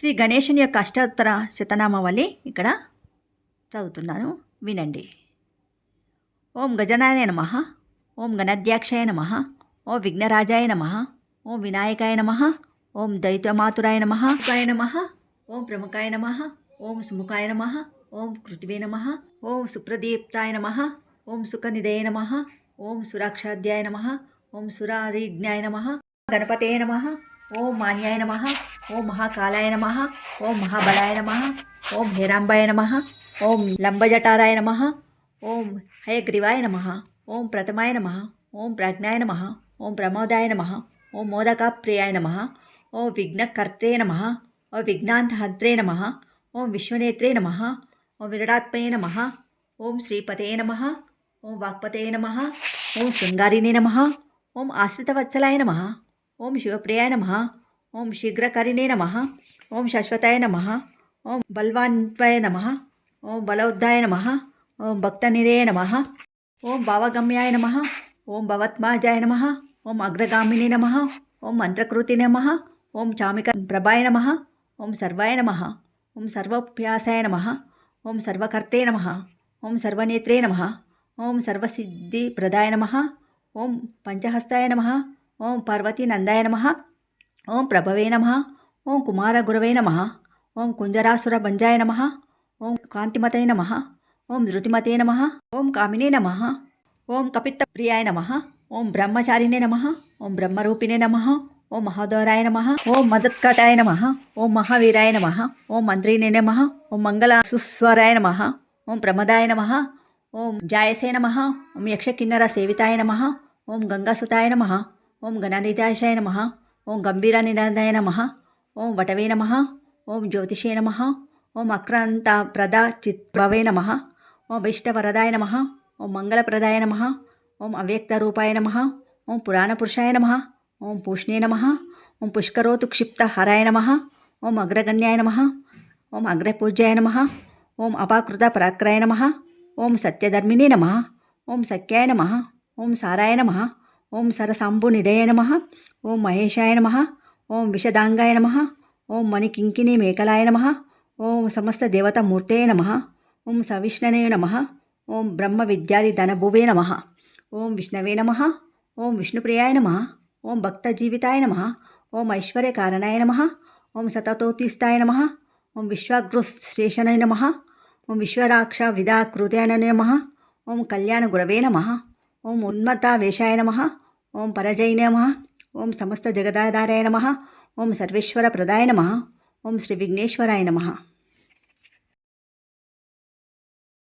శ్రీ గణేశుని యొక్క అష్టోత్తర శతనామావళి ఇక్కడ చదువుతున్నాను వినండి ఓం గజనాయ నమ ఓం గణధ్యాక్షాయ నమ ఓం విఘ్నరాజాయ నమ ఓం వినాయకాయ నమ ఓం దైత్యమాతురాయ నమ సుఖాయ నమ ఓం ప్రముఖాయ నమ ఓం సుముఖాయ నమ ఓం కృతివే నమ ఓం సుప్రదీప్తాయ నమ ఓం సుఖనిధయ నమ ఓం సురాక్షాధ్యాయ నమ ఓం సురారిజ్ఞాయ నమ గణపతే నమ ఓం మాన్యాయ నమ ఓం మహాకాలాయ నమ ఓం మహాబలాయ నమ ఓం హేరాంబాయ నమ ఓం లంబజటారాయ నమ ఓం హయగ్రీవాయ నమ ఓం ప్రథమాయ నమ ఓం ప్రజ్ఞాయ నమ ఓం ప్రమోదాయ నమ ఓం మోదకప్రియాయ నమ ఓం విఘ్నకర్త్రే నమ ఓం విఘ్నాంతహద్రే నమ ఓం విశ్వనేత్రే నమ ఓం విరాట్మయే నమ ఓం శ్రీపతే నమ ఓం వాక్పతే నమ ఓం శృంగారిణే నమ ఓం ఆశ్రితవత్సలాయ నమ ఓం శివప్రియాయ నమ ఓం శీఘ్రకరిణే నమ ఓం శాశ్వతాయ నమ ఓం బల్వాన్వయ నమ ఓం బలౌద్ధాయ నమ ఓం భక్తనిధే నమ ఓం భావగమ్యాయ నమ ఓం భవత్మాజాయ నమ ఓం అగ్రగామిని నమ ఓం మంత్రకృతి నమ ఓం చామిక ప్రభాయ నమ ఓం సర్వాయ నమ ఓం సర్వభ్యాసాయ నమ ఓం సర్వకర్తే నమ ఓం సర్వనేత్రే నమ ఓం సర్వసిద్ధిప్రదాయ నమ ఓం పంచహస్తాయ నమ ఓం పార్వతీ నందాయ నమ ఓం ప్రభవే నమ ఓం కుమార గురవే నమ ఓం కుంజరాసుర భంజాయ నమ ఓం కాంతిమతే నమ ఓం ధృతిమతే నమ ఓం కామినే నమ ఓం కపిత్త ప్రియాయ నమ ఓం బ్రహ్మచారిణే నమ ఓం బ్రహ్మరూపిణే నమ ఓం మహోదరాయ నమ ఓం మదత్కటాయ నమ ఓం మహావీరాయ నమ ఓం మంత్రినే నమ ఓం మంగళ సుస్వరాయ నమ ఓం ప్రమదాయ నమ ఓం జాయసే నమ ఓం యక్షకిన్నర సేవితాయ నమ ఓం గంగాసుతాయ నమ ఓం గణనిదాశాయ నమ ఓం గంభీరనిదాయ నమ ఓం వటవే నమ ఓం జ్యోతిషే నమ ఓం అక్రాంత ప్రద చిత్భవే నమ ఓం ఇష్టవరదాయ నమ ఓం మంగళప్రదాయ నమ ఓం అవ్యక్త రూపాయ నమ ఓం పురాణపురుషాయ నమ ఓం పూష్ణే నమ ఓం పుష్కరోతు క్షిప్త హరాయ నమ ఓం అగ్రగణ్యాయ నమ ఓం అగ్రపూజ్యాయ నమ ఓం అపాకృత పరాక్రాయ నమ ఓం సత్యధర్మిణే నమ ఓం సఖ్యాయ నమ ఓం సారాయ నమ ఓం సరసాంబునిధయ నమ ఓం మహేశాయ నమ ఓం విషదాంగాయ నమ ఓం మణికింకిని మేకలాయ నమ ఓం సమస్త దేవతామూర్తే నమ ఓం సవిష్ణనే నమ ఓం బ్రహ్మ విద్యాది ధనభువే నమ ఓం విష్ణవే నమ ఓం విష్ణుప్రియాయ నమ ఓం భక్త జీవితాయ నమ ఓం ఐశ్వర్యకారణాయ నమ ఓం సతతోతిస్తాయ నమ ఓం విశ్వాగృశేషణాయ నమ ఓం విశ్వరాక్ష విదాకృతాయ నమ ఓం కళ్యాణ గురవే నమ ఓం ఉన్మత్తావేశాయ నమ ఓం పరజయ నమ ఓం సమస్త జగదాధారాయ నమ ఓం సర్వేశ్వర ప్రదాయ నమ ఓం శ్రీ విఘ్నేశ్వరాయ నమ.